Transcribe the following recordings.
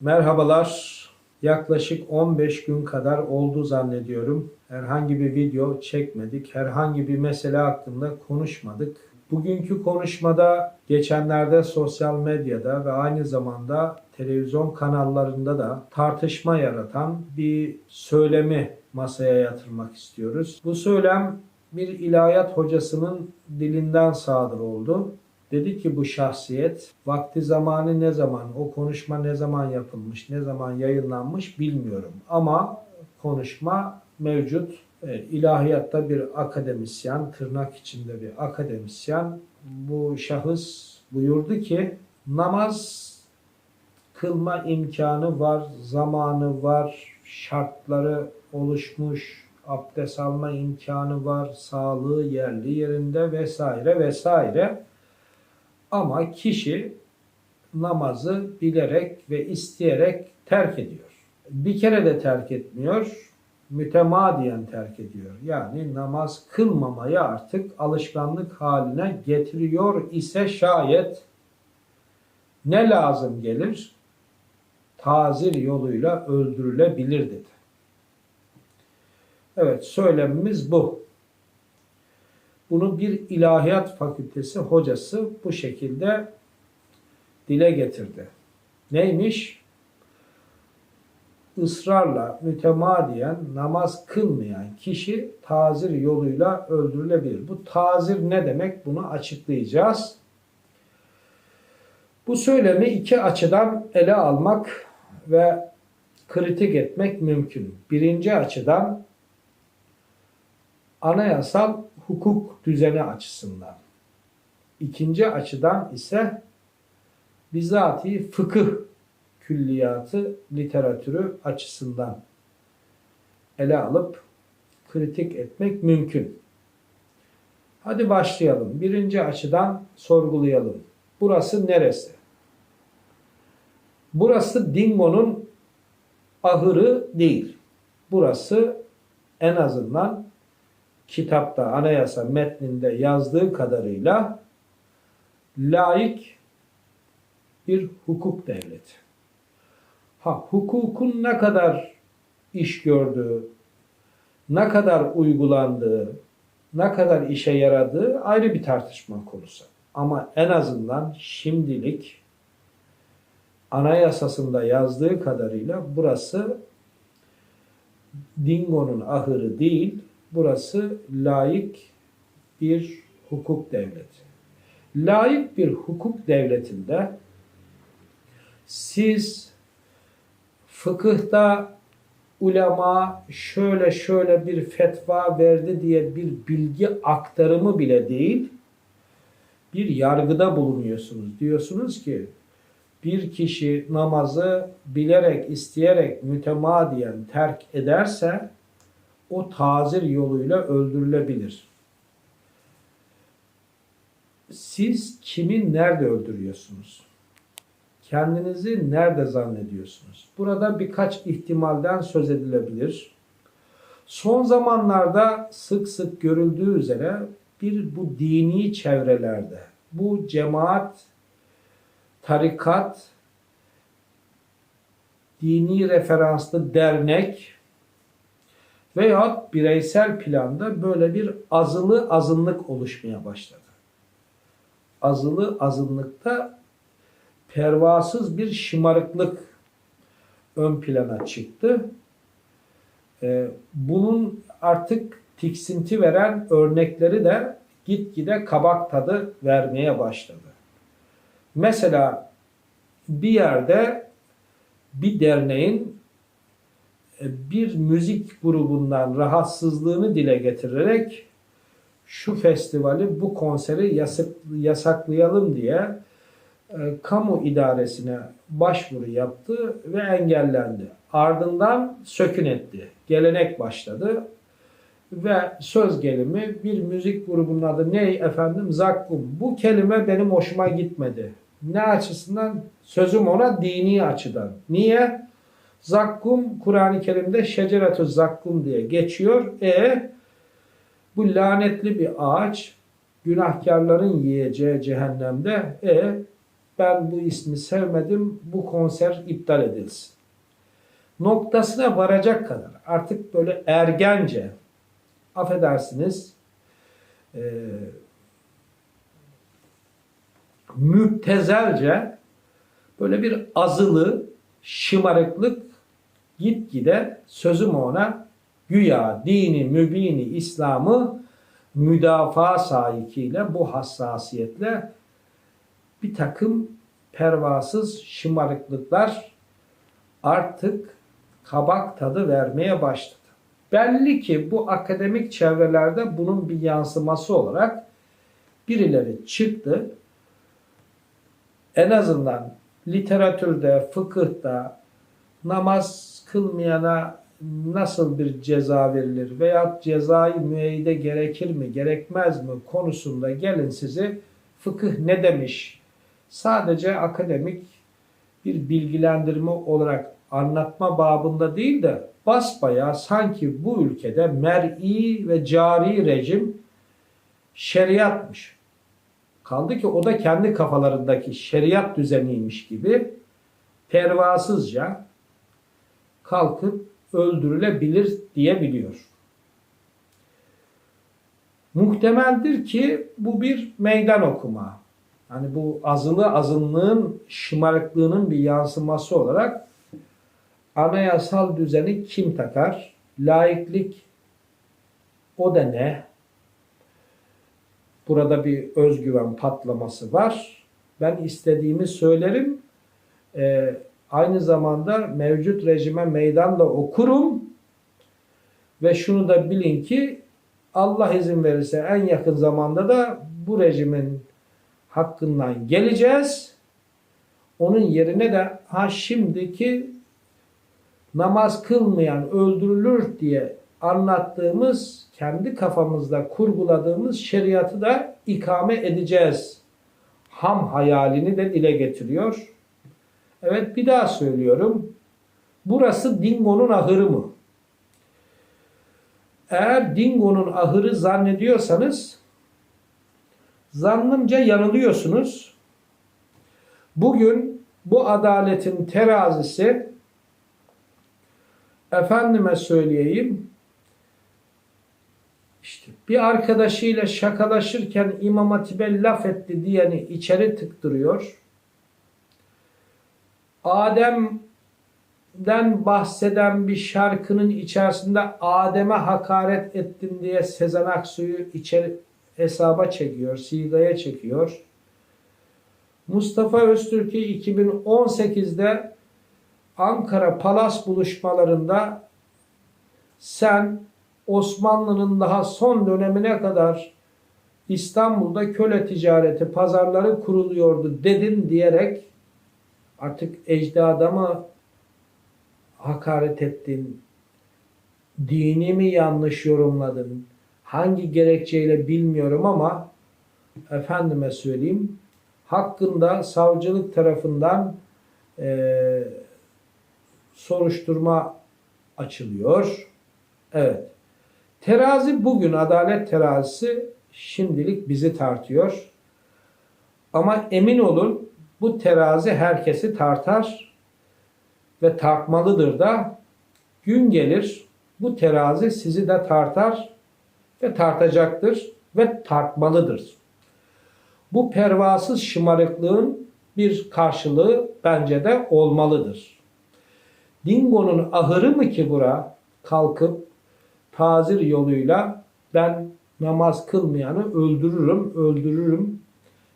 Merhabalar. Yaklaşık 15 gün kadar oldu zannediyorum. Herhangi bir video çekmedik. Herhangi bir mesele hakkında konuşmadık. Bugünkü konuşmada geçenlerde sosyal medyada ve aynı zamanda televizyon kanallarında da tartışma yaratan bir söylemi masaya yatırmak istiyoruz. Bu söylem bir ilahiyat hocasının dilinden sadır oldu. Dedi ki bu şahsiyet vakti zamanı ne zaman, o konuşma ne zaman yapılmış, ne zaman yayınlanmış bilmiyorum. Ama konuşma mevcut. E, ilahiyatta bir akademisyen, tırnak içinde bir akademisyen bu şahıs buyurdu ki namaz kılma imkanı var, zamanı var, şartları oluşmuş, abdest alma imkanı var, sağlığı yerli yerinde vesaire vesaire. Ama kişi namazı bilerek ve isteyerek terk ediyor. Bir kere de terk etmiyor, mütemadiyen terk ediyor. Yani namaz kılmamayı artık alışkanlık haline getiriyor ise şayet ne lazım gelir? Tazir yoluyla öldürülebilir dedi. Evet söylemimiz bu. Bunu bir ilahiyat fakültesi hocası bu şekilde dile getirdi. Neymiş? Israrla, mütemadiyen namaz kılmayan kişi tazir yoluyla öldürülebilir. Bu tazir ne demek? Bunu açıklayacağız. Bu söylemi iki açıdan ele almak ve kritik etmek mümkün. Birinci açıdan anayasal hukuk düzeni açısından. İkinci açıdan ise bizatihi fıkıh külliyatı literatürü açısından ele alıp kritik etmek mümkün. Hadi başlayalım. Birinci açıdan sorgulayalım. Burası neresi? Burası Dingo'nun ahırı değil. Burası en azından kitapta, anayasa metninde yazdığı kadarıyla laik bir hukuk devleti. Ha, hukukun ne kadar iş gördüğü, ne kadar uygulandığı, ne kadar işe yaradığı ayrı bir tartışma konusu. Ama en azından şimdilik anayasasında yazdığı kadarıyla burası Dingo'nun ahırı değil, burası layık bir hukuk devleti. Layık bir hukuk devletinde siz fıkıhta ulema şöyle şöyle bir fetva verdi diye bir bilgi aktarımı bile değil, bir yargıda bulunuyorsunuz. Diyorsunuz ki bir kişi namazı bilerek, isteyerek, mütemadiyen terk ederse o tazir yoluyla öldürülebilir. Siz kimi nerede öldürüyorsunuz? Kendinizi nerede zannediyorsunuz? Burada birkaç ihtimalden söz edilebilir. Son zamanlarda sık sık görüldüğü üzere bir bu dini çevrelerde, bu cemaat, tarikat, dini referanslı dernek veya bireysel planda böyle bir azılı azınlık oluşmaya başladı. Azılı azınlıkta pervasız bir şımarıklık ön plana çıktı. Ee, bunun artık tiksinti veren örnekleri de gitgide kabak tadı vermeye başladı. Mesela bir yerde bir derneğin bir müzik grubundan rahatsızlığını dile getirerek şu festivali, bu konseri yasak, yasaklayalım diye e, kamu idaresine başvuru yaptı ve engellendi. Ardından sökün etti. Gelenek başladı ve söz gelimi bir müzik grubunun adı ne efendim? Zakkum. Bu kelime benim hoşuma gitmedi. Ne açısından? Sözüm ona dini açıdan. Niye? Zakkum Kur'an-ı Kerim'de şeceretü zakkum diye geçiyor. E bu lanetli bir ağaç günahkarların yiyeceği cehennemde e ben bu ismi sevmedim, bu konser iptal edilsin. Noktasına varacak kadar artık böyle ergence, affedersiniz, e, müptezelce böyle bir azılı, şımarıklık gitgide sözüm ona güya dini, mübini, İslam'ı müdafaa sahikiyle bu hassasiyetle bir takım pervasız şımarıklıklar artık kabak tadı vermeye başladı. Belli ki bu akademik çevrelerde bunun bir yansıması olarak birileri çıktı. En azından literatürde, fıkıhta namaz kılmayana nasıl bir ceza verilir veya cezai müeyyide gerekir mi, gerekmez mi konusunda gelin sizi fıkıh ne demiş? Sadece akademik bir bilgilendirme olarak anlatma babında değil de basbayağı sanki bu ülkede mer'i ve cari rejim şeriatmış. Kaldı ki o da kendi kafalarındaki şeriat düzeniymiş gibi pervasızca kalkıp öldürülebilir diyebiliyor. Muhtemeldir ki bu bir meydan okuma. Hani bu azılı azınlığın şımarıklığının bir yansıması olarak anayasal düzeni kim takar? Laiklik o da ne? Burada bir özgüven patlaması var. Ben istediğimi söylerim. Ee, aynı zamanda mevcut rejime meydan da okurum. Ve şunu da bilin ki Allah izin verirse en yakın zamanda da bu rejimin hakkından geleceğiz. Onun yerine de ha şimdiki namaz kılmayan öldürülür diye anlattığımız, kendi kafamızda kurguladığımız şeriatı da ikame edeceğiz. Ham hayalini de dile getiriyor. Evet bir daha söylüyorum. Burası Dingo'nun ahırı mı? Eğer Dingo'nun ahırı zannediyorsanız zannımca yanılıyorsunuz. Bugün bu adaletin terazisi efendime söyleyeyim işte bir arkadaşıyla şakalaşırken İmam Hatip'e laf etti diyeni içeri tıktırıyor. Adem'den bahseden bir şarkının içerisinde Adem'e hakaret ettin diye Sezen Aksu'yu içeri hesaba çekiyor, sigaya çekiyor. Mustafa Öztürk'ü 2018'de Ankara Palas buluşmalarında sen Osmanlı'nın daha son dönemine kadar İstanbul'da köle ticareti pazarları kuruluyordu dedin diyerek artık ecdada mı hakaret ettin, dini mi yanlış yorumladın, hangi gerekçeyle bilmiyorum ama efendime söyleyeyim hakkında savcılık tarafından eee soruşturma açılıyor. Evet. Terazi bugün adalet terazisi şimdilik bizi tartıyor. Ama emin olun bu terazi herkesi tartar ve tartmalıdır da gün gelir bu terazi sizi de tartar ve tartacaktır ve tartmalıdır. Bu pervasız şımarıklığın bir karşılığı bence de olmalıdır. Dingo'nun ahırı mı ki bura kalkıp tazir yoluyla ben namaz kılmayanı öldürürüm, öldürürüm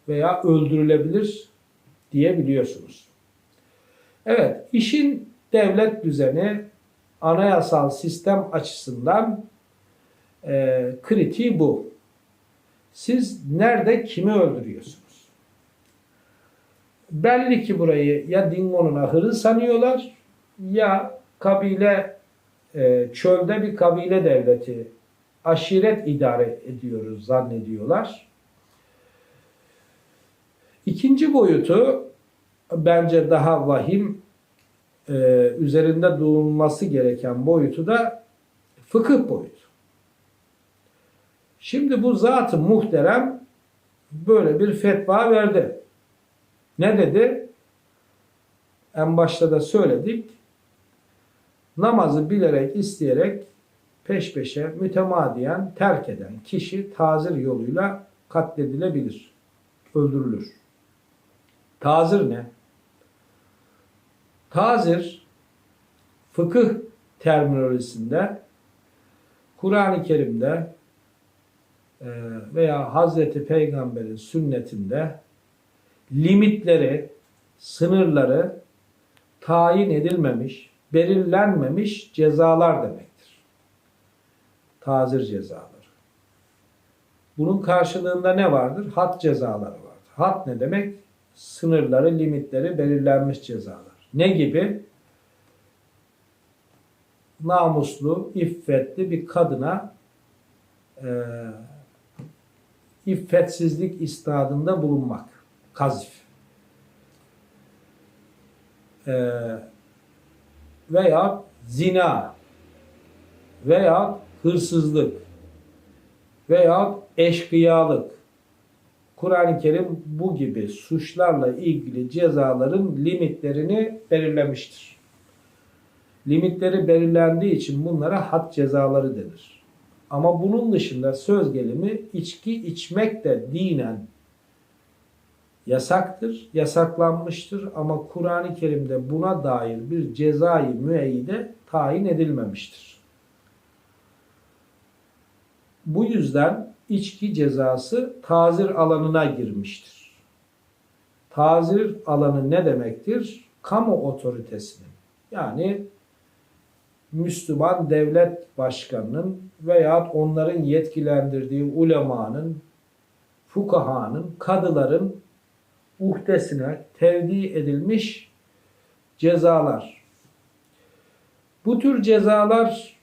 veya öldürülebilir diyebiliyorsunuz. Evet, işin devlet düzeni anayasal sistem açısından e, kritiği bu. Siz nerede kimi öldürüyorsunuz? Belli ki burayı ya Dingo'nun ahırı sanıyorlar ya kabile e, çölde bir kabile devleti aşiret idare ediyoruz zannediyorlar. İkinci boyutu bence daha vahim e, üzerinde durulması gereken boyutu da fıkıh boyutu. Şimdi bu zat-ı muhterem böyle bir fetva verdi. Ne dedi? En başta da söyledik. Namazı bilerek, isteyerek peş peşe mütemadiyen terk eden kişi tazir yoluyla katledilebilir, öldürülür. Tazir ne? Tazir fıkıh terminolojisinde Kur'an-ı Kerim'de e, veya Hazreti Peygamber'in sünnetinde limitleri, sınırları tayin edilmemiş, belirlenmemiş cezalar demektir. Tazir cezaları. Bunun karşılığında ne vardır? Had cezaları vardır. Had ne demek? Sınırları, limitleri belirlenmiş cezalar. Ne gibi? Namuslu, iffetli bir kadına e, iffetsizlik istadında bulunmak. Kazif. E, veya zina veya hırsızlık veya eşkıyalık. Kur'an-ı Kerim bu gibi suçlarla ilgili cezaların limitlerini belirlemiştir. Limitleri belirlendiği için bunlara had cezaları denir. Ama bunun dışında söz gelimi içki içmek de dinen yasaktır, yasaklanmıştır ama Kur'an-ı Kerim'de buna dair bir cezai müeyyide tayin edilmemiştir. Bu yüzden içki cezası tazir alanına girmiştir. Tazir alanı ne demektir? Kamu otoritesinin yani Müslüman devlet başkanının veya onların yetkilendirdiği ulemanın, fukahanın, kadıların uhdesine tevdi edilmiş cezalar. Bu tür cezalar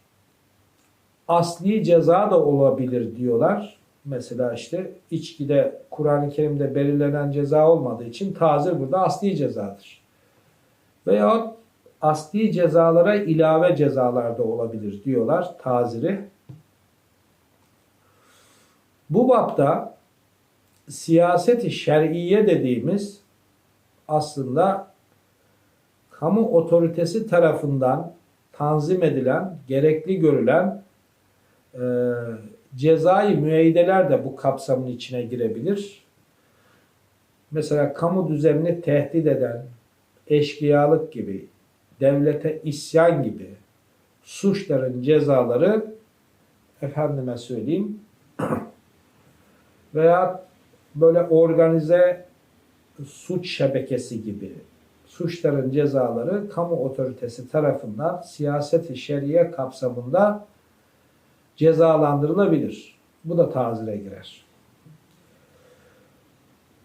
asli ceza da olabilir diyorlar. Mesela işte içkide Kur'an-ı Kerim'de belirlenen ceza olmadığı için tazir burada asli cezadır. Veyahut asli cezalara ilave cezalar da olabilir diyorlar taziri. Bu bapta siyaseti şer'iye dediğimiz aslında kamu otoritesi tarafından tanzim edilen, gerekli görülen e, cezai müeyyideler de bu kapsamın içine girebilir. Mesela kamu düzenini tehdit eden eşkıyalık gibi, devlete isyan gibi suçların cezaları efendime söyleyeyim veya böyle organize suç şebekesi gibi suçların cezaları kamu otoritesi tarafından siyaset-i şeriye kapsamında cezalandırılabilir. Bu da tazire girer.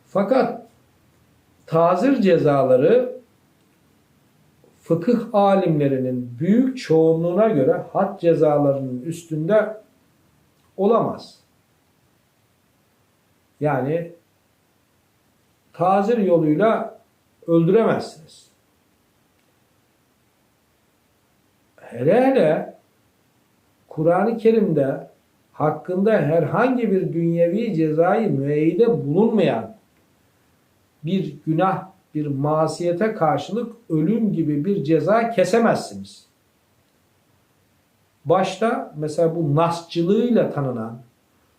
Fakat tazir cezaları fıkıh alimlerinin büyük çoğunluğuna göre had cezalarının üstünde olamaz. Yani tazir yoluyla öldüremezsiniz. Hele hele Kur'an-ı Kerim'de hakkında herhangi bir dünyevi cezai müeyyide bulunmayan bir günah, bir masiyete karşılık ölüm gibi bir ceza kesemezsiniz. Başta mesela bu nasçılığıyla tanınan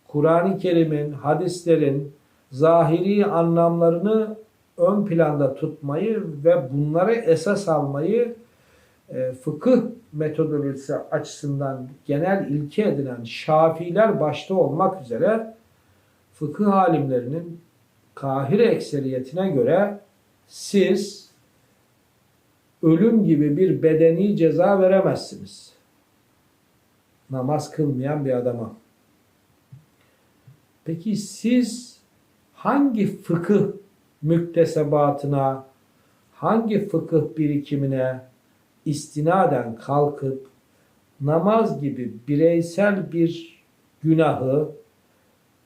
Kur'an-ı Kerim'in, hadislerin zahiri anlamlarını ön planda tutmayı ve bunları esas almayı e, fıkıh metodolojisi açısından genel ilke edinen Şafiler başta olmak üzere fıkıh alimlerinin Kahire ekseriyetine göre siz ölüm gibi bir bedeni ceza veremezsiniz. Namaz kılmayan bir adama. Peki siz hangi fıkıh müktesebatına, hangi fıkıh birikimine istinaden kalkıp namaz gibi bireysel bir günahı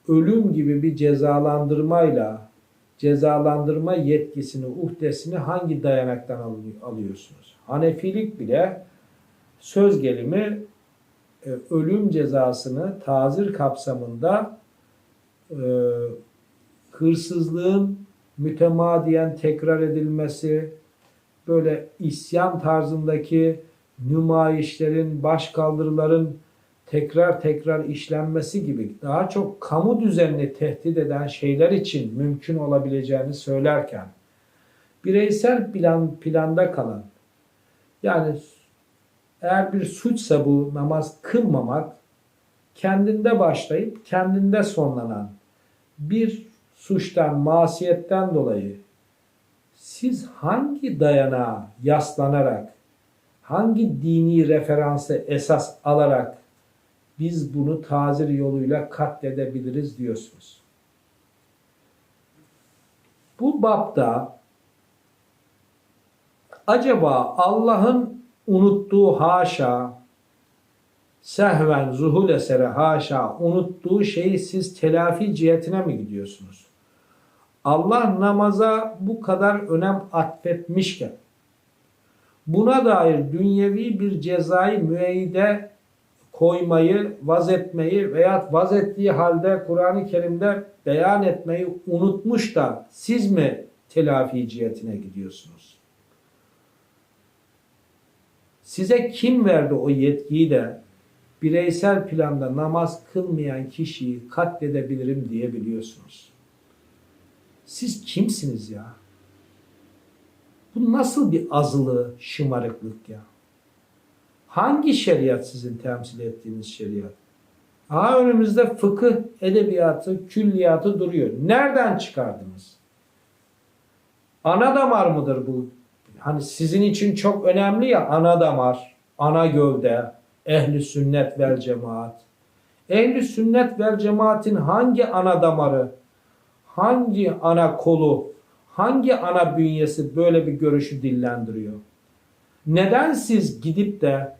ölüm gibi bir cezalandırmayla cezalandırma yetkisini, uhdesini hangi dayanaktan alıyorsunuz? Hanefilik bile söz gelimi e, ölüm cezasını tazir kapsamında e, hırsızlığın mütemadiyen tekrar edilmesi, böyle isyan tarzındaki nümayişlerin, başkaldırıların tekrar tekrar işlenmesi gibi daha çok kamu düzenini tehdit eden şeyler için mümkün olabileceğini söylerken bireysel plan planda kalan yani eğer bir suçsa bu namaz kılmamak kendinde başlayıp kendinde sonlanan bir suçtan, masiyetten dolayı siz hangi dayanağa yaslanarak, hangi dini referansı esas alarak biz bunu tazir yoluyla katledebiliriz diyorsunuz. Bu bapta acaba Allah'ın unuttuğu haşa, sehven zuhul esere haşa unuttuğu şeyi siz telafi cihetine mi gidiyorsunuz? Allah namaza bu kadar önem atfetmişken buna dair dünyevi bir cezayı müeyyide koymayı, vaz etmeyi veya vaz ettiği halde Kur'an-ı Kerim'de beyan etmeyi unutmuş da siz mi telafi cihetine gidiyorsunuz? Size kim verdi o yetkiyi de bireysel planda namaz kılmayan kişiyi katledebilirim diyebiliyorsunuz? Siz kimsiniz ya? Bu nasıl bir azılı şımarıklık ya? Hangi şeriat sizin temsil ettiğiniz şeriat? Ha önümüzde fıkıh edebiyatı, külliyatı duruyor. Nereden çıkardınız? Ana damar mıdır bu? Hani sizin için çok önemli ya ana damar, ana gövde, ehli sünnet vel cemaat. Ehli sünnet vel cemaatin hangi ana damarı, hangi ana kolu, hangi ana bünyesi böyle bir görüşü dillendiriyor? Neden siz gidip de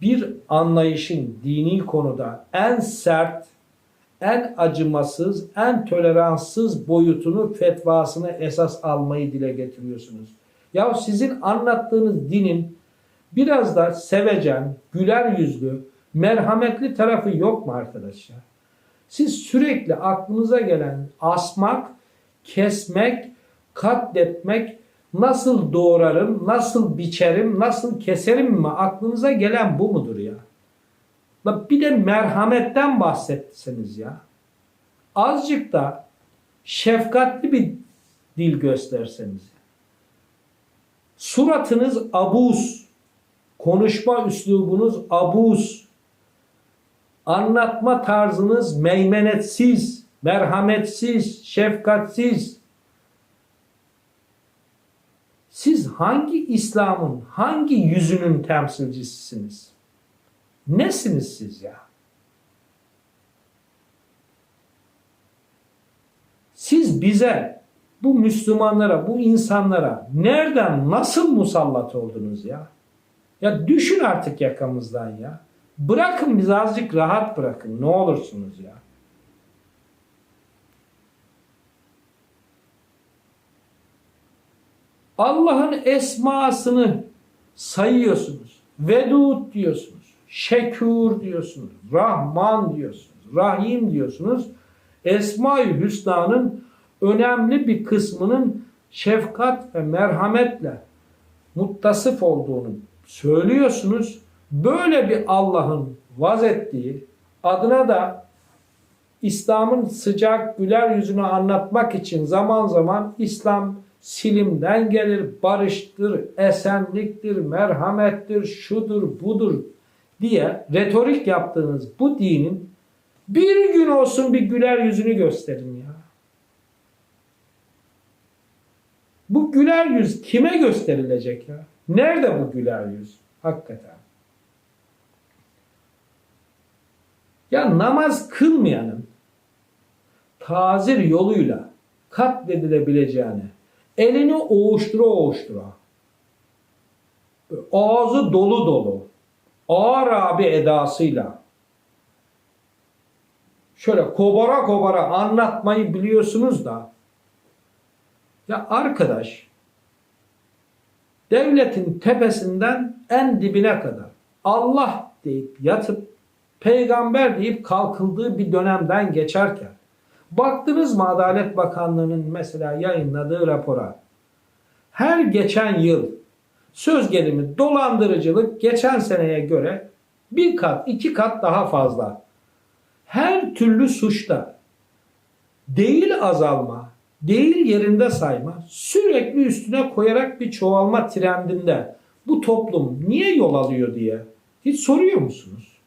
bir anlayışın dini konuda en sert, en acımasız, en toleranssız boyutunu, fetvasını esas almayı dile getiriyorsunuz? Ya sizin anlattığınız dinin biraz da sevecen, güler yüzlü, merhametli tarafı yok mu arkadaşlar? Siz sürekli aklınıza gelen asmak, kesmek, katletmek, nasıl doğrarım, nasıl biçerim, nasıl keserim mi aklınıza gelen bu mudur ya? Bir de merhametten bahsetseniz ya. Azıcık da şefkatli bir dil gösterseniz. Suratınız abuz, konuşma üslubunuz abuz, anlatma tarzınız meymenetsiz, merhametsiz, şefkatsiz. Siz hangi İslam'ın, hangi yüzünün temsilcisisiniz? Nesiniz siz ya? Siz bize, bu Müslümanlara, bu insanlara nereden, nasıl musallat oldunuz ya? Ya düşün artık yakamızdan ya. Bırakın bizi azıcık rahat bırakın. Ne olursunuz ya. Allah'ın esmasını sayıyorsunuz. Vedud diyorsunuz. Şekur diyorsunuz. Rahman diyorsunuz. Rahim diyorsunuz. Esma-i Hüsna'nın önemli bir kısmının şefkat ve merhametle muttasıf olduğunu söylüyorsunuz. Böyle bir Allah'ın vaz ettiği adına da İslam'ın sıcak güler yüzünü anlatmak için zaman zaman İslam silimden gelir, barıştır, esenliktir, merhamettir, şudur, budur diye retorik yaptığınız bu dinin bir gün olsun bir güler yüzünü gösterin ya. Bu güler yüz kime gösterilecek ya? Nerede bu güler yüz? Hakikaten. Ya namaz kılmayanın tazir yoluyla katledilebileceğini elini oğuştura oğuştura ağzı dolu dolu ağır abi edasıyla şöyle kobara kobara anlatmayı biliyorsunuz da ya arkadaş devletin tepesinden en dibine kadar Allah deyip yatıp peygamber deyip kalkıldığı bir dönemden geçerken Baktınız mı Adalet Bakanlığı'nın mesela yayınladığı rapora? Her geçen yıl söz gelimi dolandırıcılık geçen seneye göre bir kat, iki kat daha fazla. Her türlü suçta değil azalma, değil yerinde sayma, sürekli üstüne koyarak bir çoğalma trendinde bu toplum niye yol alıyor diye hiç soruyor musunuz?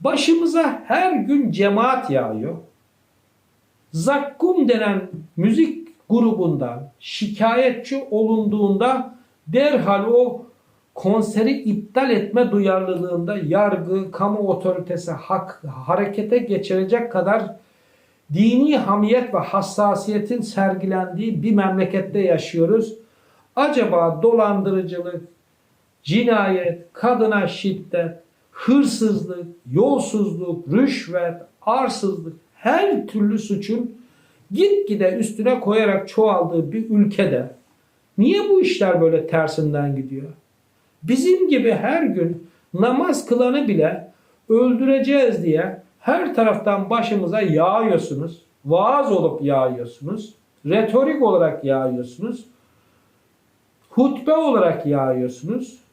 Başımıza her gün cemaat yağıyor. Zakkum denen müzik grubundan şikayetçi olunduğunda derhal o konseri iptal etme duyarlılığında yargı, kamu otoritesi hak, harekete geçirecek kadar dini hamiyet ve hassasiyetin sergilendiği bir memlekette yaşıyoruz. Acaba dolandırıcılık, cinayet, kadına şiddet, hırsızlık, yolsuzluk, rüşvet, arsızlık her türlü suçun gitgide üstüne koyarak çoğaldığı bir ülkede niye bu işler böyle tersinden gidiyor? Bizim gibi her gün namaz kılanı bile öldüreceğiz diye her taraftan başımıza yağıyorsunuz. Vaaz olup yağıyorsunuz. Retorik olarak yağıyorsunuz. Hutbe olarak yağıyorsunuz.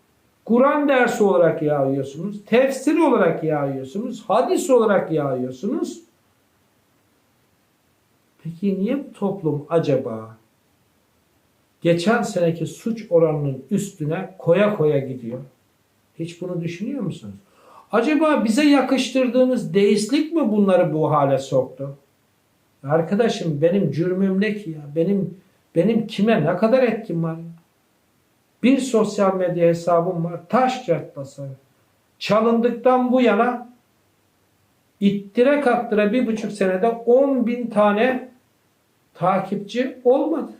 Kur'an dersi olarak yağıyorsunuz. Tefsir olarak yağıyorsunuz. Hadis olarak yağıyorsunuz. Peki niye bu toplum acaba geçen seneki suç oranının üstüne koya koya gidiyor? Hiç bunu düşünüyor musunuz? Acaba bize yakıştırdığınız deistlik mi bunları bu hale soktu? Arkadaşım benim cürmüm ne ki ya? Benim benim kime ne kadar etkim var ya? Bir sosyal medya hesabım var. Taş çatlasa. Çalındıktan bu yana ittire kaktıra bir buçuk senede 10 bin tane takipçi olmadı.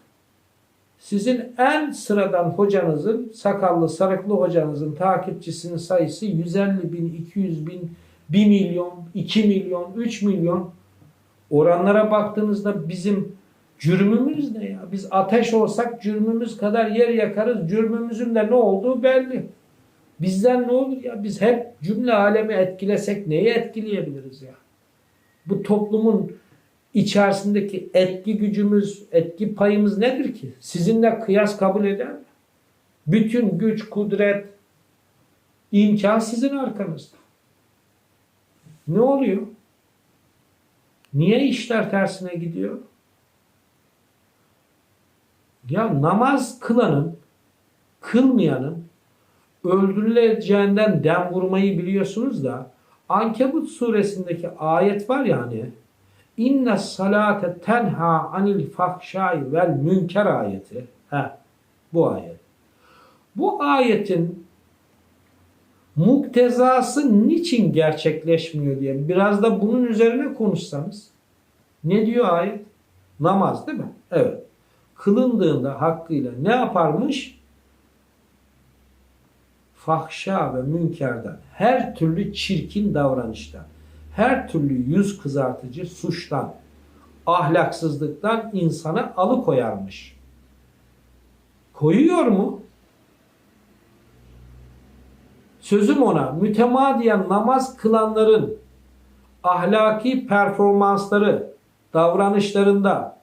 Sizin en sıradan hocanızın, sakallı sarıklı hocanızın takipçisinin sayısı 150 bin, 200 bin, 1 milyon, 2 milyon, 3 milyon. Oranlara baktığınızda bizim cürmümüz ne ya? Biz ateş olsak cürmümüz kadar yer yakarız. Cürmümüzün de ne olduğu belli. Bizden ne olur ya? Biz hep cümle alemi etkilesek neyi etkileyebiliriz ya? Bu toplumun içerisindeki etki gücümüz, etki payımız nedir ki? Sizinle kıyas kabul eder mi? Bütün güç, kudret, imkan sizin arkanızda. Ne oluyor? Niye işler tersine gidiyor? Ya namaz kılanın, kılmayanın öldürüleceğinden dem vurmayı biliyorsunuz da Ankebut suresindeki ayet var ya hani İnne salate tenha anil fahşai vel münker ayeti. Ha, bu ayet. Bu ayetin muktezası niçin gerçekleşmiyor diye biraz da bunun üzerine konuşsanız. Ne diyor ayet? Namaz değil mi? Evet. Kılındığında hakkıyla ne yaparmış? Fahşa ve münkerden, her türlü çirkin davranıştan, her türlü yüz kızartıcı suçtan, ahlaksızlıktan insanı alıkoyarmış. Koyuyor mu? Sözüm ona mütemadiyen namaz kılanların ahlaki performansları, davranışlarında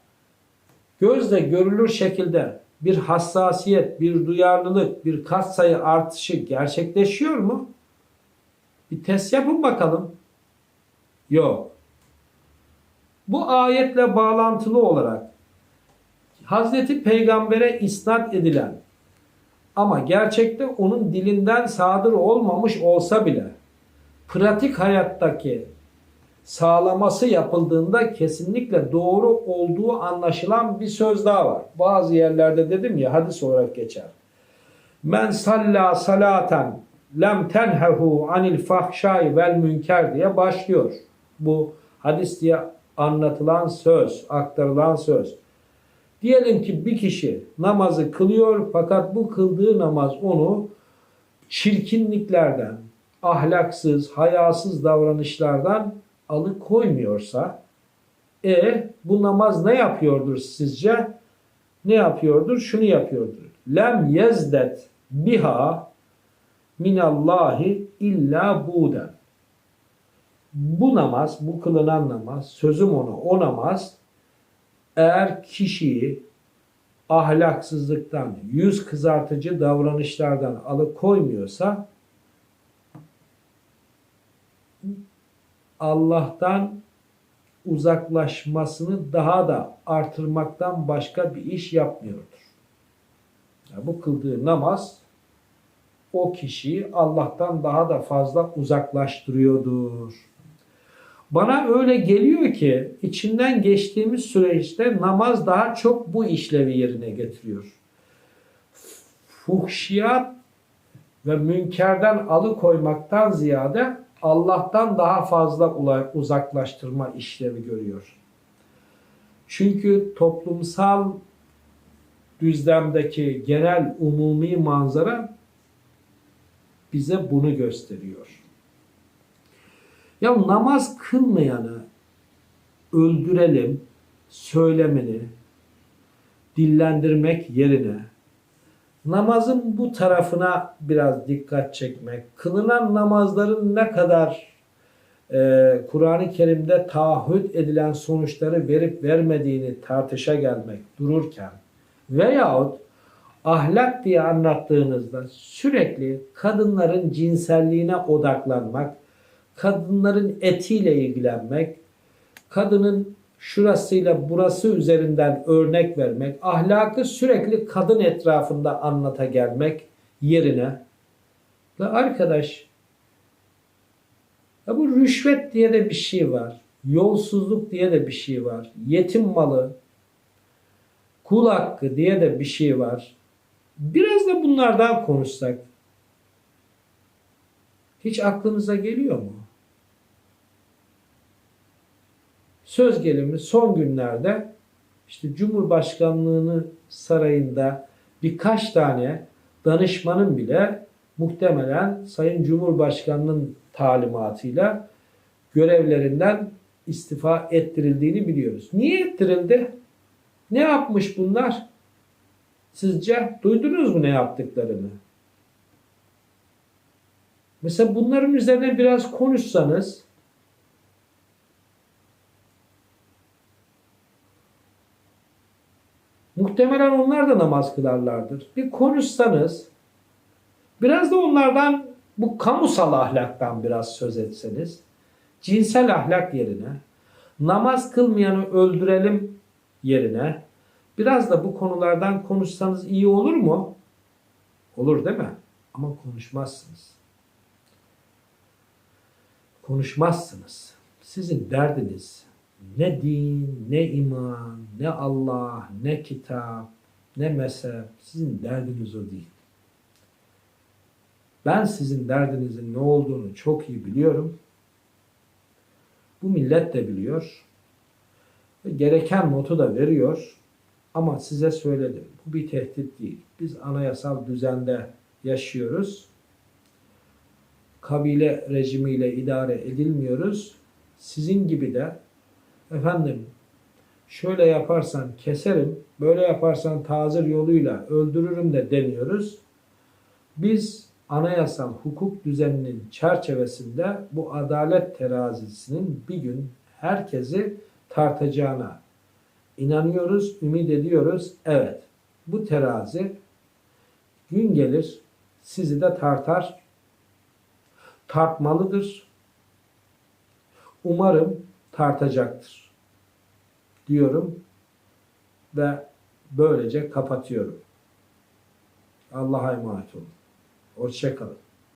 gözle görülür şekilde bir hassasiyet, bir duyarlılık, bir katsayı artışı gerçekleşiyor mu? Bir test yapın bakalım. Yok. Bu ayetle bağlantılı olarak Hazreti Peygamber'e isnat edilen ama gerçekte onun dilinden sadır olmamış olsa bile pratik hayattaki sağlaması yapıldığında kesinlikle doğru olduğu anlaşılan bir söz daha var. Bazı yerlerde dedim ya hadis olarak geçer. Men salla salaten lem tenhehu anil fahşai vel münker diye başlıyor. Bu hadis diye anlatılan söz, aktarılan söz. Diyelim ki bir kişi namazı kılıyor fakat bu kıldığı namaz onu çirkinliklerden, ahlaksız, hayasız davranışlardan alıkoymuyorsa e bu namaz ne yapıyordur sizce? Ne yapıyordur? Şunu yapıyordur. Lem yezdet biha minallahi illa buden. Bu namaz, bu kılınan namaz, sözüm ona o namaz eğer kişiyi ahlaksızlıktan, yüz kızartıcı davranışlardan alıkoymuyorsa Allah'tan uzaklaşmasını daha da artırmaktan başka bir iş yapmıyordur. Yani bu kıldığı namaz o kişiyi Allah'tan daha da fazla uzaklaştırıyordur. Bana öyle geliyor ki içinden geçtiğimiz süreçte namaz daha çok bu işlevi yerine getiriyor. Fuhşiyat ve münkerden alıkoymaktan ziyade Allah'tan daha fazla uzaklaştırma işlevi görüyor. Çünkü toplumsal düzlemdeki genel umumi manzara bize bunu gösteriyor. Ya namaz kılmayanı öldürelim söylemini dillendirmek yerine namazın bu tarafına biraz dikkat çekmek, kılınan namazların ne kadar e, Kur'an-ı Kerim'de taahhüt edilen sonuçları verip vermediğini tartışa gelmek dururken veyahut ahlak diye anlattığınızda sürekli kadınların cinselliğine odaklanmak, kadınların etiyle ilgilenmek, kadının şurasıyla burası üzerinden örnek vermek, ahlakı sürekli kadın etrafında anlata gelmek yerine ve arkadaş ya bu rüşvet diye de bir şey var. Yolsuzluk diye de bir şey var. Yetim malı, kul hakkı diye de bir şey var. Biraz da bunlardan konuşsak. Hiç aklınıza geliyor mu? Söz gelimi son günlerde işte Cumhurbaşkanlığını sarayında birkaç tane danışmanın bile muhtemelen Sayın Cumhurbaşkanı'nın talimatıyla görevlerinden istifa ettirildiğini biliyoruz. Niye ettirildi? Ne yapmış bunlar? Sizce duydunuz mu ne yaptıklarını? Mesela bunların üzerine biraz konuşsanız muhtemelen onlar da namaz kılarlardır. Bir konuşsanız biraz da onlardan bu kamusal ahlaktan biraz söz etseniz cinsel ahlak yerine namaz kılmayanı öldürelim yerine biraz da bu konulardan konuşsanız iyi olur mu? Olur değil mi? Ama konuşmazsınız. Konuşmazsınız. Sizin derdiniz ne din, ne iman, ne Allah, ne kitap, ne mezhep. Sizin derdiniz o değil. Ben sizin derdinizin ne olduğunu çok iyi biliyorum. Bu millet de biliyor. Ve gereken notu da veriyor. Ama size söyledim. Bu bir tehdit değil. Biz anayasal düzende yaşıyoruz. Kabile rejimiyle idare edilmiyoruz. Sizin gibi de efendim şöyle yaparsan keserim, böyle yaparsan tazir yoluyla öldürürüm de deniyoruz. Biz anayasal hukuk düzeninin çerçevesinde bu adalet terazisinin bir gün herkesi tartacağına inanıyoruz, ümit ediyoruz. Evet, bu terazi gün gelir sizi de tartar, tartmalıdır. Umarım tartacaktır diyorum ve böylece kapatıyorum. Allah'a emanet olun. Hoşçakalın.